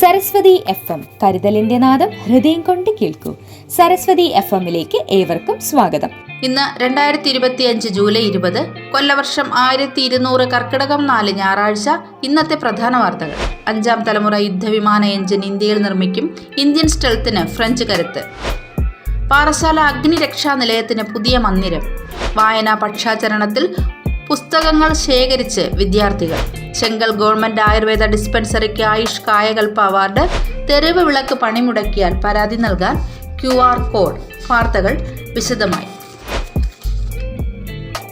Saraswati F M കരുതലിന്റെ നാദം ഹൃദയം കൊണ്ട് കേൾക്കൂ. സരസ്വതി എഫ് എമ്മിലേക്ക് ഏവർക്കും സ്വാഗതം. ഇന്ന് രണ്ടായിരത്തി ഇരുപത്തി അഞ്ച് ജൂലൈ ഇരുപത് കൊല്ലവർഷം ആയിരത്തി ഇരുന്നൂറ് കർക്കിടകം നാല് ഞായറാഴ്ച ഇന്നത്തെ പ്രധാന വാർത്തകൾ. അഞ്ചാം തലമുറ യുദ്ധവിമാന എഞ്ചിൻ ഇന്ത്യയിൽ നിർമ്മിക്കും ഇന്ത്യൻ സ്റ്റെൽത്തിന് ഫ്രഞ്ച് കരുത്ത്. പാറശാല അഗ്നിരക്ഷാ നിലയത്തിന് പുതിയ മന്ദിരം. വായനാ പക്ഷാചരണത്തിൽ പുസ്തകങ്ങൾ ശേഖരിച്ച് വിദ്യാർത്ഥികൾ. ചെങ്കൽ ഗവൺമെന്റ് ആയുർവേദ ഡിസ്പെൻസറിക്ക് ആയുഷ് കായകൽപ്പ അവാർഡ് തെരുവ് വിളക്ക് പണിമുടക്കിയാൽ പരാതി നൽകാൻ ക്യു ആർ കോഡ്. വാർത്തകൾ വിശദമായി.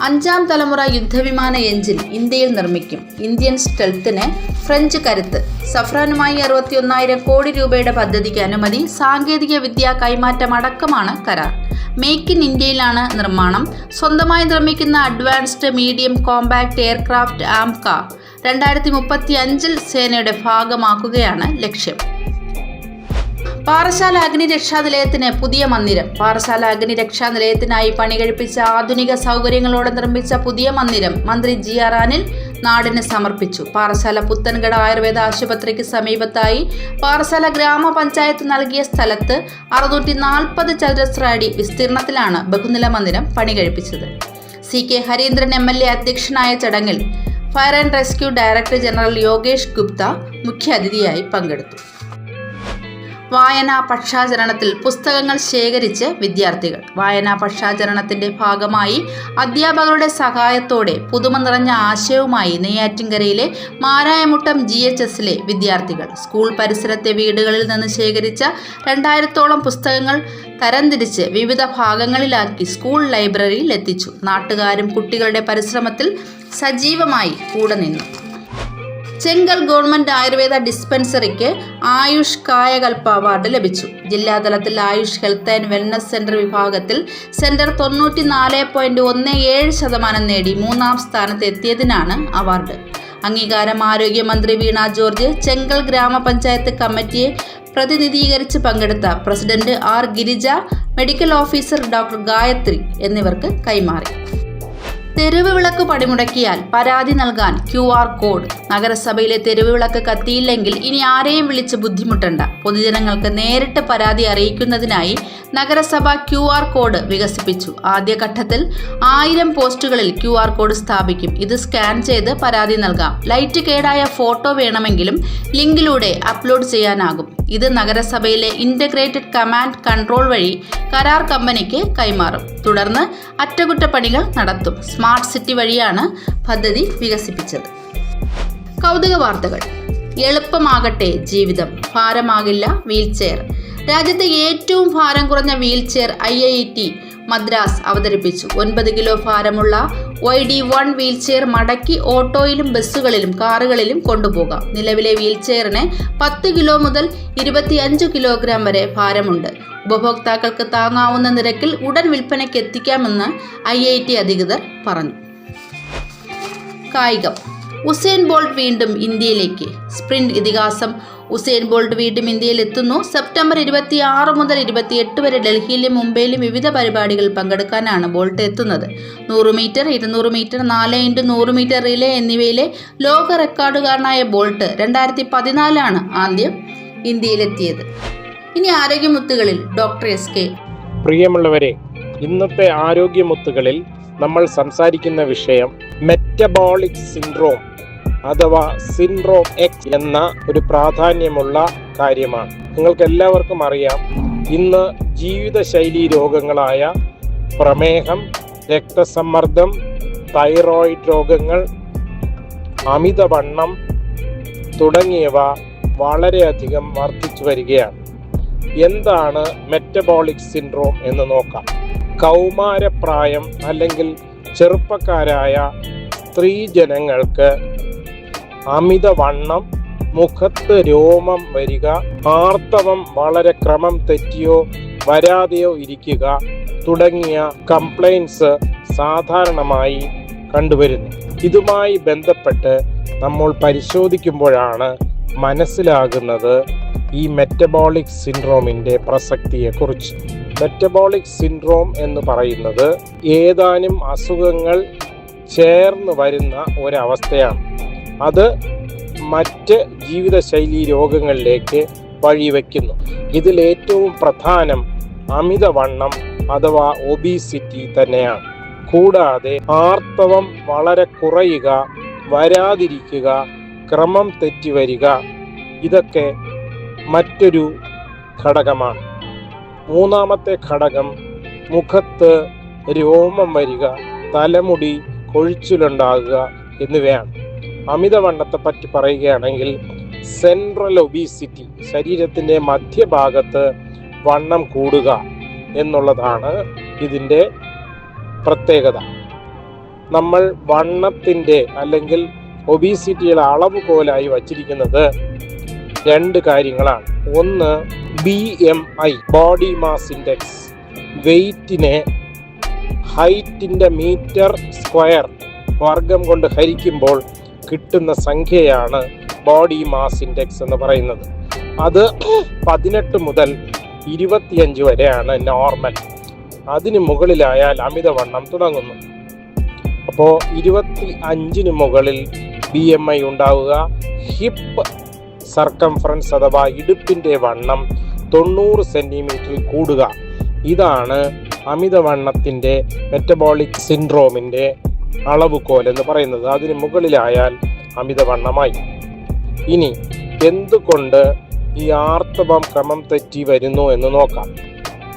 അഞ്ചാം തലമുറ യുദ്ധവിമാന എഞ്ചിൻ ഇന്ത്യയിൽ നിർമ്മിക്കും. ഇന്ത്യൻ സ്റ്റെൽത്തിന് ഫ്രഞ്ച് കരുത്ത്. സഫ്രാനുമായി അറുപത്തിയൊന്നായിരം കോടി രൂപയുടെ പദ്ധതിക്ക് അനുമതി സാങ്കേതിക വിദ്യ കൈമാറ്റം അടക്കമാണ് കരാർ. മേക്ക് ഇൻ ഇന്ത്യയിലാണ് നിർമ്മാണം. സ്വന്തമായി നിർമ്മിക്കുന്ന advanced medium compact aircraft AMCA രണ്ടായിരത്തി മുപ്പത്തി അഞ്ചിൽ സേനയുടെ ഭാഗമാക്കുകയാണ് ലക്ഷ്യം. പാറശാല അഗ്നിരക്ഷാ നിലയത്തിന് പുതിയ മന്ദിരം. പാറശാല അഗ്നിരക്ഷാ നിലയത്തിനായി പണി കഴിപ്പിച്ച ആധുനിക സൗകര്യങ്ങളോടെ നിർമ്മിച്ച പുതിയ മന്ദിരം മന്ത്രി ജി ആർ അനിൽ നാടിന് സമർപ്പിച്ചു. പാറശാല പുത്തൻകട ആയുർവേദ ആശുപത്രിക്ക് സമീപത്തായി പാറശാല ഗ്രാമപഞ്ചായത്ത് നൽകിയ സ്ഥലത്ത് അറുന്നൂറ്റി നാൽപ്പത് ചതുരശ്ര അടി വിസ്തീർണത്തിലാണ് ബഹുനില മന്ദിരം പണി കഴിപ്പിച്ചത് C K Harindran M L A അധ്യക്ഷനായ ചടങ്ങിൽ fire and rescue director general Yogesh Gupta മുഖ്യാതിഥിയായി പങ്കെടുത്തു. വായനാ പക്ഷാചരണത്തിൽ പുസ്തകങ്ങൾ ശേഖരിച്ച് വിദ്യാർത്ഥികൾ. വായനാ പക്ഷാചരണത്തിന്റെ ഭാഗമായി അധ്യാപകരുടെ സഹായത്തോടെ പുതുമ നിറഞ്ഞ ആശയവുമായി നെയ്യാറ്റിൻകരയിലെ മാരായമുട്ടം ജി എച്ച് എസിലെ വിദ്യാർത്ഥികൾ സ്കൂൾ പരിസരത്തെ വീടുകളിൽ നിന്ന് ശേഖരിച്ച രണ്ടായിരത്തോളം പുസ്തകങ്ങൾ തരംതിരിച്ച് വിവിധ ഭാഗങ്ങളിലാക്കി സ്കൂൾ ലൈബ്രറിയിൽ എത്തിച്ചു. നാട്ടുകാരും കുട്ടികളുടെ പരിശ്രമത്തിൽ സജീവമായി കൂടെ നിന്നു. ചെങ്കൽ ഗവൺമെന്റ് ആയുർവേദ ഡിസ്പെൻസറിക്ക് ആയുഷ് കായകൽപ്പ അവാർഡ് ലഭിച്ചു. ജില്ലാതലത്തിൽ Ayush health and wellness centre വിഭാഗത്തിൽ സെന്റർ തൊണ്ണൂറ്റി നാല് പോയിന്റ് ഒന്ന് ഏഴ് ശതമാനം നേടി മൂന്നാം സ്ഥാനത്തെത്തിയതിനാണ് അവാർഡ്. അംഗീകാരം ആരോഗ്യമന്ത്രി വീണ ജോർജ് ചെങ്കൽ ഗ്രാമപഞ്ചായത്ത് കമ്മിറ്റിയെ പ്രതിനിധീകരിച്ച് പങ്കെടുത്ത president R Girija medical officer doctor Gayathri എന്നിവർക്ക് കൈമാറി. തെരുവ് വിളക്ക് പടിമുടക്കിയാൽ പരാതി നൽകാൻ ക്യു ആർ കോഡ്. നഗരസഭയിലെ തെരുവ് വിളക്ക് കത്തിയില്ലെങ്കിൽ ഇനി ആരെയും വിളിച്ച് ബുദ്ധിമുട്ടണ്ട. പൊതുജനങ്ങൾക്ക് നേരിട്ട് പരാതി അറിയിക്കുന്നതിനായി നഗരസഭ ക്യു ആർ കോഡ് വികസിപ്പിച്ചു. ആദ്യഘട്ടത്തിൽ ആയിരം പോസ്റ്റുകളിൽ ക്യു ആർ കോഡ് സ്ഥാപിക്കും. ഇത് സ്കാൻ ചെയ്ത് പരാതി നൽകാം. ലൈറ്റ് കേടായ ഫോട്ടോ വേണമെങ്കിലും ലിങ്കിലൂടെ അപ്ലോഡ് ചെയ്യാനാകും. ഇത് നഗരസഭയിലെ ഇന്റഗ്രേറ്റഡ് കമാൻഡ് കൺട്രോൾ വഴി കരാർ കമ്പനിക്ക് കൈമാറും. തുടർന്ന് അറ്റകുറ്റപ്പണികൾ നടത്തും. സ്മാർട്ട് സിറ്റി വഴിയാണ് പദ്ധതി വികസിപ്പിച്ചത്. കൗതുക വാർത്തകൾ. എളുപ്പമാകട്ടെ ജീവിതം. ഭാരമാകില്ല വീൽചെയർ. രാജ്യത്തെ ഏറ്റവും ഭാരം കുറഞ്ഞ wheelchair I I T Madras അവതരിപ്പിച്ചു. ഒൻപത് കിലോ ഭാരമുള്ള വൈ ഡി വൺ വീൽചെയർ മടക്കി ഓട്ടോയിലും ബസ്സുകളിലും കാറുകളിലും കൊണ്ടുപോകാം. നിലവിലെ വീൽചെയറിന് പത്ത് കിലോ മുതൽ ഇരുപത്തിയഞ്ച് കിലോഗ്രാം വരെ ഭാരമുണ്ട്. ഉപഭോക്താക്കൾക്ക് താങ്ങാവുന്ന നിരക്കിൽ ഉടൻ വിൽപ്പനയ്ക്ക് എത്തിക്കാമെന്ന് ഐ അധികൃതർ പറഞ്ഞു. കായികം ഉസേൻ ബോൾട്ട് വീണ്ടും ഇന്ത്യയിലേക്ക്. സ്പ്രിന്റ് ഇതിഹാസം. ഉസൈൻ ബോൾട്ട് വീണ്ടും ഇന്ത്യയിൽ എത്തുന്നു സെപ്റ്റംബർ ഇരുപത്തി ആറ് മുതൽ ഇരുപത്തിയെട്ട് വരെ ഡൽഹിയിലും മുംബൈയിലും വിവിധ പരിപാടികളിൽ പങ്കെടുക്കാനാണ് ബോൾട്ട് എത്തുന്നത്. നൂറ് മീറ്റർ ഇരുന്നൂറ് മീറ്റർ നാല് ഇന്റു നൂറ് മീറ്റർ റിലേ എന്നിവയിലെ ലോക റെക്കോർഡുകാരനായ ബോൾട്ട് രണ്ടായിരത്തി പതിനാലാണ് ആദ്യം ഇന്ത്യയിലെത്തിയത്. ഇനി ആരോഗ്യമുത്തുകളിൽ ഡോക്ടർ എസ് കെ. പ്രിയമുള്ളവരെ ഇന്നത്തെ ആരോഗ്യമുത്തുകളിൽ നമ്മൾ സംസാരിക്കുന്ന വിഷയം മെറ്റബോളിക് സിൻഡ്രോം. അഥവാ സിൻഡ്രോം എക്സ് എന്ന ഒരു പ്രാധാന്യമുള്ള കാര്യമാണ്. നിങ്ങൾക്ക് എല്ലാവർക്കും അറിയാം ഇന്ന് ജീവിതശൈലി രോഗങ്ങളായ പ്രമേഹം രക്തസമ്മർദ്ദം തൈറോയിഡ് രോഗങ്ങൾ അമിതവണ്ണം തുടങ്ങിയവ വളരെയധികം വർദ്ധിച്ചു വരികയാണ്. എന്താണ് മെറ്റബോളിക് സിൻഡ്രോം എന്ന് നോക്കാം. കൗമാരപ്രായം അല്ലെങ്കിൽ ചെറുപ്പക്കാരായ സ്ത്രീജനങ്ങൾക്ക് അമിതവണ്ണം മുഖത്ത് രോമം വരിക ആർത്തവം വളരെ ക്രമം തെറ്റിയോ വരാതെയോ ഇരിക്കുക തുടങ്ങിയ കംപ്ലൈൻസ് സാധാരണമായി കണ്ടുവരുന്നു. ഇതുമായി ബന്ധപ്പെട്ട് നമ്മൾ പരിശോധിക്കുമ്പോഴാണ് മനസ്സിലാകുന്നത് ഈ മെറ്റബോളിക് സിൻഡ്രോമിന്റെ പ്രസക്തിയെക്കുറിച്ച്. മെറ്റബോളിക് സിൻഡ്രോം എന്ന് പറയുന്നത് ഏതാനും അസുഖങ്ങൾ ചേർന്ന് വരുന്ന ഒരവസ്ഥയാണ്. അത് മറ്റ് ജീവിതശൈലി രോഗങ്ങളിലേക്ക് വഴിവെക്കുന്നു. ഇതിൽ ഏറ്റവും പ്രധാനം അമിതവണ്ണം അഥവാ ഒബീസിറ്റി തന്നെയാണ്. കൂടാതെ ആർത്തവം വളരെ കുറയുക വരാതിരിക്കുക ക്രമം തെറ്റി വരിക ഇതൊക്കെ മറ്റൊരു ഘടകമാണ്. മൂന്നാമത്തെ ഘടകം മുഖത്ത് രോമം വരിക തലമുടി കൊഴിച്ചിലുണ്ടാകുക എന്നിവയാണ്. അമിതവണ്ണത്തെ പറ്റി പറയുകയാണെങ്കിൽ സെൻട്രൽ ഒബീസിറ്റി ശരീരത്തിന്റെ മധ്യഭാഗത്ത് വണ്ണം കൂടുക എന്നുള്ളതാണ് ഇതിന്റെ പ്രത്യേകത. നമ്മൾ വണ്ണത്തിന്റെ അല്ലെങ്കിൽ ഒബീസിറ്റിയുടെ അളവ് കോലായി വച്ചിരിക്കുന്നത് രണ്ട് കാര്യങ്ങളാണ്. ഒന്ന് B M I body mass index വെയ്റ്റിനെ ഹൈറ്റിന്റെ മീറ്റർ സ്ക്വയർ വർഗം കൊണ്ട് ഹരിക്കുമ്പോൾ കിട്ടുന്ന സംഖ്യയാണ് ബോഡി മാസ് ഇൻഡെക്സ് എന്ന് പറയുന്നത്. അത് പതിനെട്ട് മുതൽ ഇരുപത്തിയഞ്ച് വരെയാണ് നോർമൽ അതിന് മുകളിലായാൽ അമിതവണ്ണം തുടങ്ങുന്നു. അപ്പോൾ ഇരുപത്തി അഞ്ചിന് മുകളിൽ ബി എം ഐ ഉണ്ടാവുക ഹിപ്പ് സർക്കംഫറൻസ് അഥവാ ഇടുപ്പിന്റെ വണ്ണം തൊണ്ണൂറ് സെന്റിമീറ്ററിൽ കൂടുക. ഇതാണ് അമിതവണ്ണത്തിന്റെ മെറ്റബോളിക് സിൻഡ്രോമിന്റെ അളവുകോൽ എന്ന് പറയുന്നത് അതിന് മുകളിലായാൽ അമിതവണ്ണമായി. ഇനി എന്തുകൊണ്ട് ഈ ആർത്തവം ക്രമം തെറ്റി വരുന്നു എന്ന് നോക്കാം.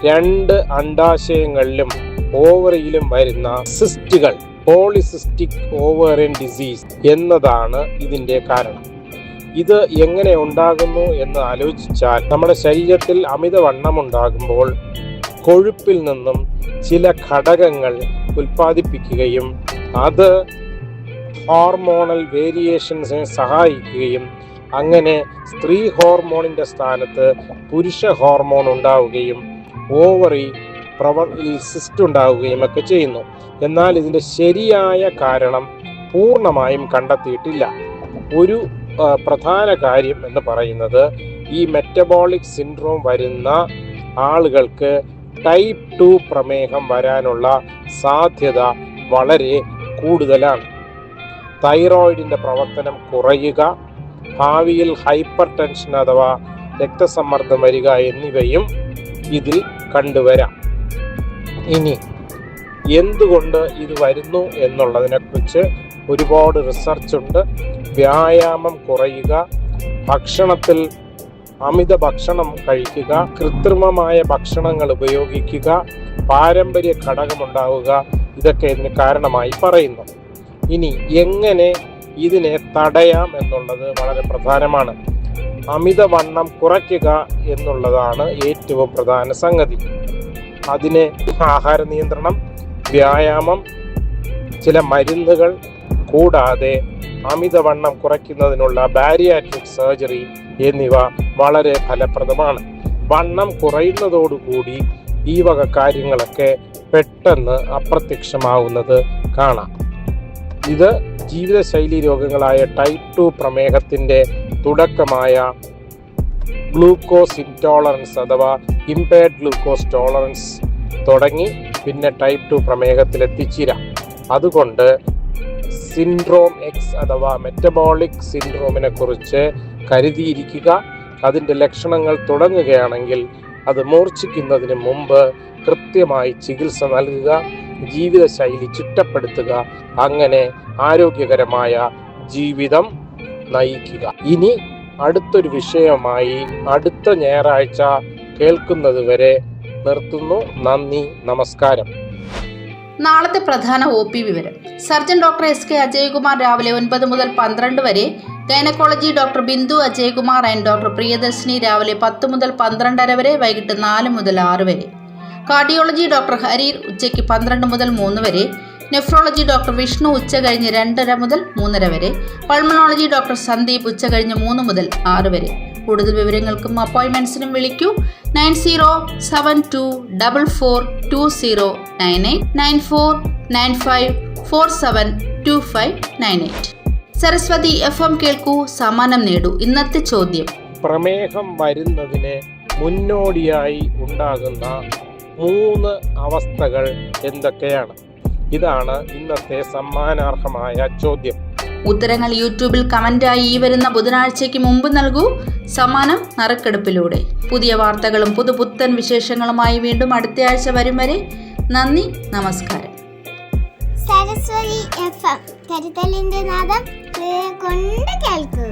രണ്ട് അണ്ടാശയങ്ങളിലും ഓവറിയിലും വരുന്ന സിസ്റ്റുകൾ പോളിസിസ്റ്റിക് ഓവറിൻ ഡിസീസ് എന്നതാണ് ഇതിന്റെ കാരണം. ഇത് എങ്ങനെ ഉണ്ടാകുന്നു എന്ന് ആലോചിച്ചാൽ നമ്മുടെ ശരീരത്തിൽ അമിതവണ്ണം ഉണ്ടാകുമ്പോൾ കൊഴുപ്പിൽ നിന്നും ചില ഘടകങ്ങൾ ഉൽപ്പാദിപ്പിക്കുകയും അത് ഹോർമോണൽ വേരിയേഷൻസിനെ സഹായിക്കുകയും അങ്ങനെ സ്ത്രീ ഹോർമോണിന്റെ സ്ഥാനത്ത് പുരുഷ ഹോർമോൺ ഉണ്ടാവുകയും ഓവറി പ്രവ സിസ്റ്റ് ഉണ്ടാവുകയും ഒക്കെ ചെയ്യുന്നു. എന്നാൽ ഇതിന്റെ ശരിയായ കാരണം പൂർണമായും കണ്ടെത്തിയിട്ടില്ല. ഒരു പ്രധാന കാര്യം എന്ന് പറയുന്നത് ഈ മെറ്റബോളിക് സിൻഡ്രോം വരുന്ന ആളുകൾക്ക് ടൈപ്പ് ടു പ്രമേഹം വരാനുള്ള സാധ്യത വളരെ കൂടുതലാണ്. തൈറോയിഡിന്റെ പ്രവർത്തനം കുറയുക ഭാവിയിൽ ഹൈപ്പർ ടെൻഷൻ അഥവാ രക്തസമ്മർദ്ദം വരിക എന്നിവയും ഇതിൽ കണ്ടുവരാം. ഇനി എന്തുകൊണ്ട് ഇത് വരുന്നു എന്നുള്ളതിനെക്കുറിച്ച് ഒരുപാട് റിസർച്ച് ഉണ്ട്. വ്യായാമം കുറയുക ഭക്ഷണത്തിൽ അമിത ഭക്ഷണം കഴിക്കുക കൃത്രിമമായ ഭക്ഷണങ്ങൾ ഉപയോഗിക്കുക പാരമ്പര്യ ഘടകമുണ്ടാവുക ഇതൊക്കെ ഇതിന് കാരണമായി പറയുന്നു. ഇനി എങ്ങനെ ഇതിനെ തടയാം എന്നുള്ളത് വളരെ പ്രധാനമാണ്. അമിതവണ്ണം കുറയ്ക്കുക എന്നുള്ളതാണ് ഏറ്റവും പ്രധാന സംഗതി. അതിന് ആഹാര നിയന്ത്രണം വ്യായാമം ചില മരുന്നുകൾ കൂടാതെ അമിതവണ്ണം കുറയ്ക്കുന്നതിനുള്ള ബാരിയാട്രിക് സർജറി എന്നിവ വളരെ ഫലപ്രദമാണ്. വണ്ണം കുറയുന്നതോടുകൂടി ഈ വക കാര്യങ്ങളൊക്കെ പെട്ടെന്ന് അപ്രത്യക്ഷമാവുന്നത് കാണാം. ഇത് ജീവിതശൈലി രോഗങ്ങളായ ടൈപ്പ് ടു പ്രമേഹത്തിന്റെ തുടക്കമായ ഗ്ലൂക്കോസ് ഇൻടോളറൻസ് അഥവാ ഇമ്പയർഡ് ഗ്ലൂക്കോസ് ടോളറൻസ് തുടങ്ങി പിന്നെ ടൈപ്പ് ടു പ്രമേഹത്തിൽ എത്തിച്ചേരാം അതുകൊണ്ട് സിൻഡ്രോം എക്സ് അഥവാ മെറ്റബോളിക് സിൻഡ്രോമിനെ കുറിച്ച് കരുതിയിരിക്കുക. അതിന്റെ ലക്ഷണങ്ങൾ തുടങ്ങുകയാണെങ്കിൽ അത് മൂർച്ഛിക്കുന്നതിന് മുമ്പ് കൃത്യമായി ചികിത്സ നൽകുക ജീവിതശൈലി ചിട്ടപ്പെടുത്തുക അങ്ങനെ ആരോഗ്യകരമായ ജീവിതം നയിക്കുക. ഇനി അടുത്തൊരു വിഷയമായി അടുത്ത ഞായറാഴ്ച കേൾക്കുന്നത് വരെ നിർത്തുന്നു. നന്ദി നമസ്കാരം. നാളത്തെ പ്രധാന ഒ പി വിവരം. Surgeon doctor S K Ajayakumar രാവിലെ ഒൻപത് മുതൽ പന്ത്രണ്ട് വരെ gynaecology doctor Bindu Ajayakumar and doctor Priyadarshini രാവിലെ പത്ത് മുതൽ പന്ത്രണ്ടര വരെ വൈകിട്ട് നാല് മുതൽ ആറ് വരെ. കാർഡിയോളജി ഡോക്ടർ ഹരീർ ഉച്ചയ്ക്ക് പന്ത്രണ്ട് മുതൽ മൂന്ന് വരെ. നെഫ്രോളജി ഡോക്ടർ വിഷ്ണു ഉച്ച കഴിഞ്ഞ് രണ്ടര മുതൽ മൂന്നര വരെ. പൾമണോളജി ഡോക്ടർ സന്ദീപ് ഉച്ച കഴിഞ്ഞ് മൂന്ന് മുതൽ ആറ് വരെ. കൂടുതൽ വിവരങ്ങൾക്കും അപ്പോയിൻമെന്റ്സിനും വിളിക്കൂ. Nine zero seven two double four two zero nine eight nine four nine five four seven two five nine eight. Saraswathi F M കേൾക്കൂ സമ്മാനം നേടൂ. ഇന്നത്തെ ചോദ്യം. പ്രമേഹം വരുന്നതിന് മുന്നോടിയായി ഉണ്ടാകുന്ന മൂന്ന് അവസ്ഥകൾ എന്തൊക്കെയാണ്? ഇതാണ് ഇന്നത്തെ സമ്മാനാർഹമായ ചോദ്യം. ഉത്തരങ്ങൾ യൂട്യൂബിൽ കമന്റായി ഈ വരുന്ന ബുധനാഴ്ചയ്ക്ക് മുമ്പ് നൽകൂ. സമ്മാനം നറുക്കെടുപ്പിലൂടെ. പുതിയ വാർത്തകളും പുതുപുത്തൻ വിശേഷങ്ങളുമായി വീണ്ടും അടുത്തയാഴ്ച വരും വരെ. നന്ദി നമസ്കാരം. സരസ്വതി എഫ് എം കരുതലിന്റെ നാദം കൊണ്ട് കേൾക്കൂ